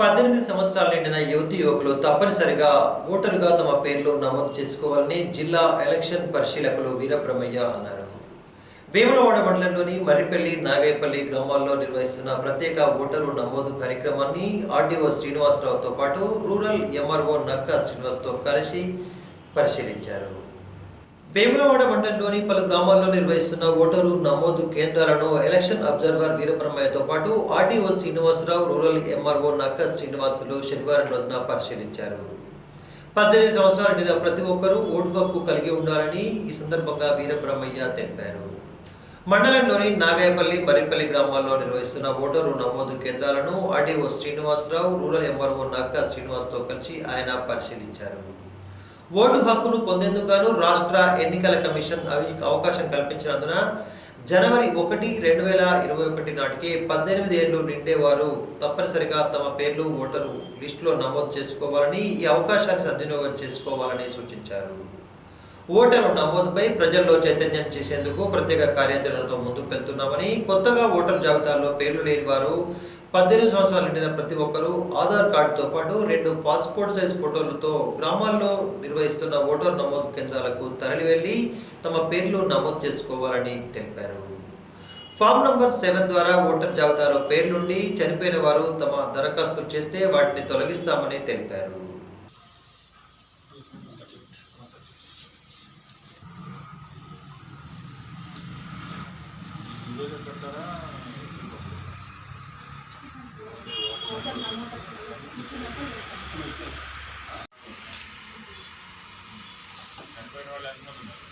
పద్దెనిమిది సంవత్సరాలు నిండిన యువతి యువకులు తప్పనిసరిగా ఓటరుగా తమ పేర్లు నమోదు చేసుకోవాలని జిల్లా ఎలక్షన్ పరిశీలకులు వీరబ్రహ్మయ్య అన్నారు. వేములవాడ మండలంలోని మర్రిపల్లి నాగైపల్లి గ్రామాల్లో నిర్వహిస్తున్న ప్రత్యేక ఓటరు నమోదు కార్యక్రమాన్ని ఆర్డీఓ శ్రీనివాసరావుతో పాటు రూరల్ ఎంఆర్ఓ నక్క శ్రీనివాస్తో కలిసి పరిశీలించారు. వేములవాడ మండలంలోని పలు గ్రామాల్లో నిర్వహిస్తున్న ఓటరు నమోదు కేంద్రాలను ఎలక్షన్ అబ్జర్వర్ వీరబ్రహ్మయ్యతో పాటు ఆర్టీఓ శ్రీనివాసరావు రూరల్ ఎంఆర్ఓ నక్క శ్రీనివాసులు శనివారం రోజున పరిశీలించారు. పద్దెనిమిది సంవత్సరాలు నిండిన ప్రతి ఒక్కరూ ఓటు హక్కు కలిగి ఉండాలని ఈ సందర్భంగా వీరబ్రహ్మయ్య తెలిపారు. మండలంలోని నాగాయపల్లి మరిపల్లి గ్రామాల్లో నిర్వహిస్తున్న ఓటరు నమోదు కేంద్రాలను ఆర్డీఓ శ్రీనివాసరావు రూరల్ ఎంఆర్ఓ నక్క శ్రీనివాస్తో కలిసి ఆయన పరిశీలించారు. ఓటు హక్కును పొందేందుకు గాను రాష్ట్ర ఎన్నికల కమిషన్ అవకాశం కల్పించినందున జనవరి ఒకటి రెండు వేల ఇరవై ఒకటి నాటికి పద్దెనిమిది ఏళ్ళు నిండేవారు తప్పనిసరిగా తమ పేర్లు ఓటరు లిస్టులో నమోదు చేసుకోవాలని ఈ అవకాశాన్ని సద్వినియోగం చేసుకోవాలని సూచించారు. ఓటరు నమోదుపై ప్రజల్లో చైతన్యం చేసేందుకు ప్రత్యేక కార్యాచరణతో ముందుకు వెళ్తున్నామని కొత్తగా ఓటర్ జాబితాలో పేర్లు లేని వారు పద్దెనిమిది సంవత్సరాలు నిండిన ప్రతి ఒక్కరూ ఆధార్ కార్డుతో పాటు రెండు పాస్పోర్ట్ సైజ్ ఫోటోలతో గ్రామాల్లో నిర్వహిస్తున్న ఓటర్ నమోదు కేంద్రాలకు తరలి వెళ్ళి తమ పేర్లు నమోదు చేసుకోవాలని తెలిపారు. ఫామ్ నంబర్ సెవెన్ ద్వారా ఓటర్ జాబితాలో పేర్లుండి చనిపోయిన వారు తమ దరఖాస్తులు చేస్తే వాటిని తొలగిస్తామని తెలిపారు. చనిపోయిన వాళ్ళు ఎంతమంది ఉన్నారు